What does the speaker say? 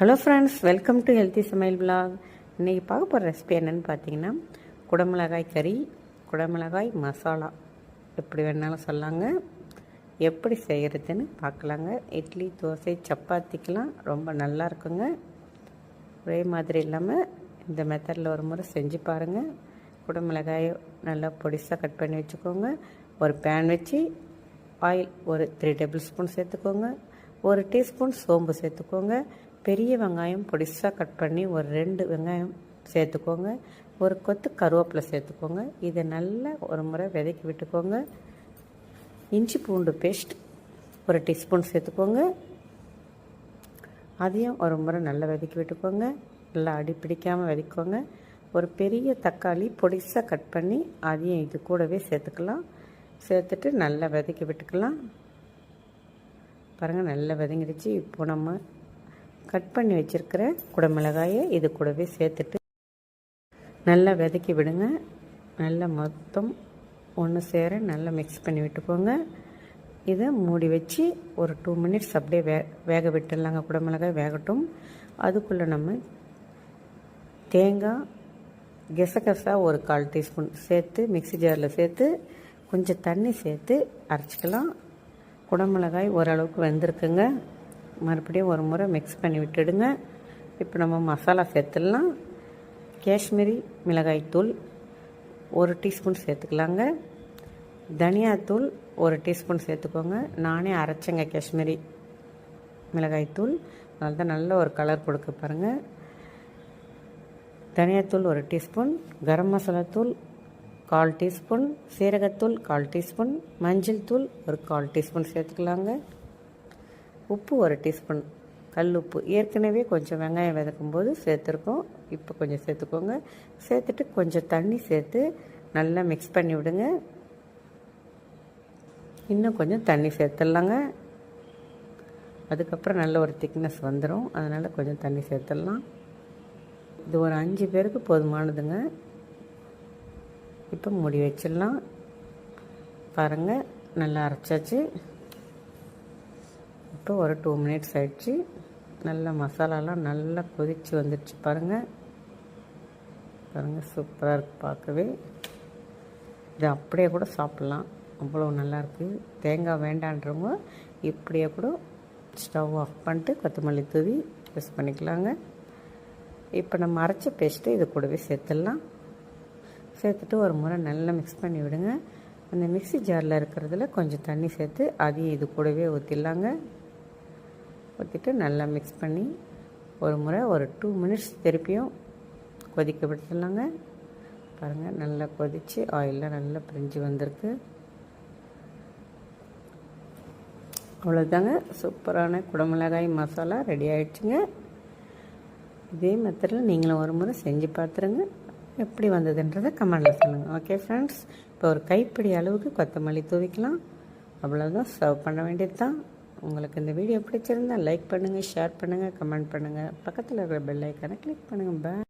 Hello friends welcome to healthy Samayal vlog இன்றைக்கி பார்க்க போகிற ரெசிபி என்னென்னு பார்த்தீங்கன்னா குடமிளகாய் கறி குடமிளகாய் மசாலா. எப்படி வேணாலும் சொல்லாங்க. எப்படி செய்கிறதுன்னு பார்க்கலாங்க. இட்லி தோசை சப்பாத்திக்கெலாம் ரொம்ப நல்லா இருக்குங்க. ஒரே மாதிரி இல்லாமல் இந்த மெத்தடில் ஒரு முறை செஞ்சு பாருங்கள் குடமிளகாயை நல்லா பொடிசாக கட் பண்ணி வச்சுக்கோங்க. ஒரு பேன் வச்சு ஆயில் ஒரு த்ரீ டேபிள் ஸ்பூன் சேர்த்துக்கோங்க. ஒரு டீஸ்பூன் சோம்பு சேர்த்துக்கோங்க. பெரிய வெங்காயம் பொடிசாக கட் பண்ணி ஒரு ரெண்டு வெங்காயம் சேர்த்துக்கோங்க. ஒரு கொத்து கருவேப்பிலை சேர்த்துக்கோங்க. இதை நல்லா ஒரு முறை விதைக்கி விட்டுக்கோங்க. இஞ்சி பூண்டு பேஸ்ட் ஒரு டீஸ்பூன் சேர்த்துக்கோங்க. அதையும் ஒரு முறை நல்லா விதைக்கி விட்டுக்கோங்க. நல்லா அடி பிடிக்காமல் விதைக்கோங்க. ஒரு பெரிய தக்காளி பொடிசாக கட் பண்ணி அதையும் இது கூடவே சேர்த்துக்கலாம். சேர்த்துட்டு நல்லா விதைக்கி விட்டுக்கலாம். பாருங்கள் நல்லா விதங்கிடுச்சு. இப்போ நம்ம கட் பண்ணி வச்சுருக்கிற குடமிளகாயை இது கூடவே சேர்த்துட்டு நல்லா விதக்கி விடுங்க. நல்லா மொத்தம் ஒன்று சேர நல்லா மிக்ஸ் பண்ணி விட்டுக்கோங்க. இதை மூடி வச்சு ஒரு டூ மினிட்ஸ் அப்படியே வே வேக விட்டுடலாங்க. குடமிளகாய் வேகட்டும். அதுக்குள்ளே நம்ம தேங்காய் கெசகசா ஒரு கால் டீஸ்பூன் சேர்த்து மிக்சி ஜாரில் சேர்த்து கொஞ்சம் தண்ணி சேர்த்து அரைச்சிக்கலாம். குடமிளகாய் ஓரளவுக்கு வெந்திருக்குங்க. மறுபடியும் ஒரு முறை மிக்ஸ் பண்ணி விட்டுடுங்க. இப்போ நம்ம மசாலா சேர்த்துடலாம். காஷ்மீரி மிளகாய் தூள் ஒரு டீஸ்பூன் சேர்த்துக்கலாங்க. தனியாத்தூள் ஒரு டீஸ்பூன் சேர்த்துக்கோங்க. நானே அரைச்சேங்க காஷ்மீரி மிளகாய்த்தூள் அதனால தான் நல்ல ஒரு கலர் கொடுக்க பாருங்கள் தனியாத்தூள் ஒரு டீஸ்பூன். கரம் மசாலாத்தூள் கால் டீஸ்பூன். சீரகத்தூள் கால் டீஸ்பூன். மஞ்சள் தூள் ஒரு கால் டீஸ்பூன் சேர்த்துக்கலாங்க. உப்பு ஒரு டீஸ்பூன். கல் உப்பு. ஏற்கனவே கொஞ்சம் வெங்காயம் வதக்கும் போது சேர்த்துருக்கோம். இப்போ கொஞ்சம் சேர்த்துக்கோங்க. சேர்த்துட்டு கொஞ்சம் தண்ணி சேர்த்து நல்லா மிக்ஸ் பண்ணி விடுங்க. இன்னும் கொஞ்சம் தண்ணி சேர்த்துடலாங்க. அதுக்கப்புறம் நல்ல ஒரு திக்னஸ் வந்துடும் அதனால் கொஞ்சம் தண்ணி சேர்த்துடலாம். இது ஒரு அஞ்சு பேருக்கு போதுமானதுங்க. இப்போ முடி வச்சிடலாம். பாருங்கள் நல்லா அரைச்சாச்சு. போட்டு ஒரு டூ மினிட்ஸ் ஆயிடுச்சு. நல்லா மசாலாலாம் நல்லா கொதித்து வந்துடுச்சு பாருங்கள் பாருங்கள் சூப்பராக இருக்குது பார்க்கவே. இது அப்படியே கூட சாப்பிட்லாம். அவ்வளோ நல்லாயிருக்கு தேங்காய் வேண்டான்றவங்க இப்படியே கூட ஸ்டவ் ஆஃப் பண்ணிட்டு கொத்தமல்லி தூவி யூஸ் பண்ணிக்கலாங்க. இப்போ நம்ம அரைச்ச பேஸ்ட்டு இது கூடவே சேர்த்துடலாம். சேர்த்துட்டு ஒரு முறை நல்லா மிக்ஸ் பண்ணி விடுங்க. அந்த மிக்சி ஜாரில் இருக்கிறதுல கொஞ்சம் தண்ணி சேர்த்து அதையும் இது கூடவே ஊற்றிடலாங்க ஊற்றிட்டு நல்லா மிக்ஸ் பண்ணி ஒரு முறை ஒரு டூ மினிட்ஸ் திருப்பியும் கொதிக்க விட்டுலாங்க பாருங்கள் நல்லா கொதித்து ஆயிலில் நல்லா பிரிஞ்சு வந்திருக்கு. அவ்வளோதாங்க சூப்பரான குடமிளகாய் மசாலா ரெடி ஆகிடுச்சுங்க இதே மெத்தடில் நீங்களும் ஒரு முறை செஞ்சு பார்த்துருங்க எப்படி வந்ததுன்றதை கமெண்டில் சொல்லுங்கள் ஓகே ஃப்ரெண்ட்ஸ் இப்போ ஒரு கைப்பிடி அளவுக்கு கொத்தமல்லி தூவிக்கலாம். அவ்வளோதான் சர்வ் பண்ண வேண்டியது தான் உங்களுக்கு இந்த வீடியோ பிடிச்சிருந்தால் லைக் பண்ணுங்கள் ஷேர் பண்ணுங்கள் கமெண்ட் பண்ணுங்கள் பக்கத்தில் இருக்கிற பெல் ஐக்கானை கிளிக் பண்ணுங்கள் பாய்